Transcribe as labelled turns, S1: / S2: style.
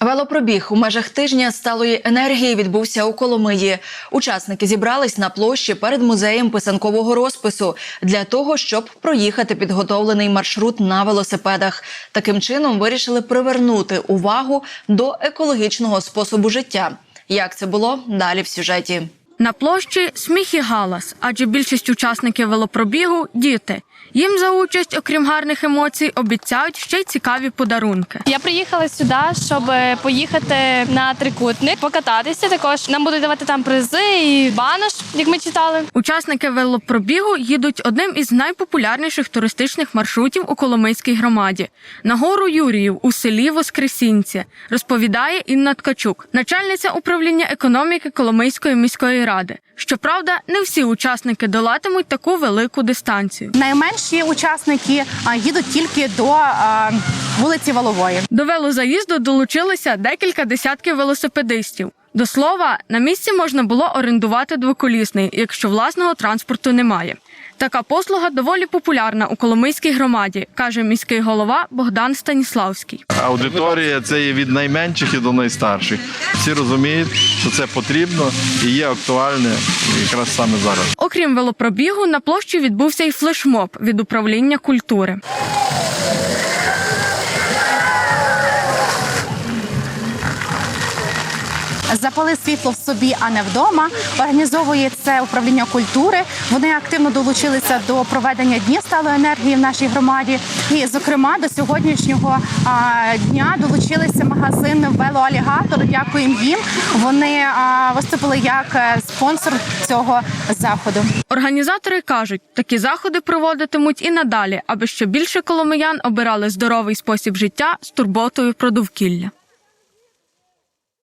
S1: Велопробіг у межах тижня сталої енергії відбувся у Коломиї. Учасники зібрались на площі перед музеєм писанкового розпису для того, щоб проїхати підготовлений маршрут на велосипедах. Таким чином вирішили привернути увагу до екологічного способу життя. Як це було далі в сюжеті?
S2: На площі сміх і галас, адже більшість учасників велопробігу діти. Їм за участь, окрім гарних емоцій, обіцяють ще й цікаві подарунки.
S3: Я приїхала сюди, щоб поїхати на трикутник, покататися. Також нам будуть давати там призи і банош, як ми читали.
S2: Учасники велопробігу їдуть одним із найпопулярніших туристичних маршрутів у Коломийській громаді на гору Юріїв у селі Воскресінці, розповідає Інна Ткачук, начальниця управління економіки Коломийської міської ради. Щоправда, не всі учасники долатимуть таку велику дистанцію.
S4: Найменші учасники їдуть тільки до вулиці Волової.
S2: До велозаїзду долучилися декілька десятків велосипедистів. До слова, на місці можна було орендувати двоколісний, якщо власного транспорту немає. Така послуга доволі популярна у Коломийській громаді, каже міський голова Богдан Станіславський.
S5: Аудиторія це є від найменших і до найстарших. Всі розуміють, що це потрібно і є актуальне якраз саме зараз.
S2: Окрім велопробігу, на площі відбувся й флешмоб від управління культури.
S4: Запали світло в собі, а не вдома. Організовує це управління культури. Вони активно долучилися до проведення дні сталої енергії в нашій громаді. І, зокрема, до сьогоднішнього дня долучилися магазин Велоалігатор. Дякуємо їм. Вони виступили як е, спонсор цього заходу.
S2: Організатори кажуть, такі заходи проводитимуть і надалі, аби ще більше коломиян обирали здоровий спосіб життя з турботою про довкілля.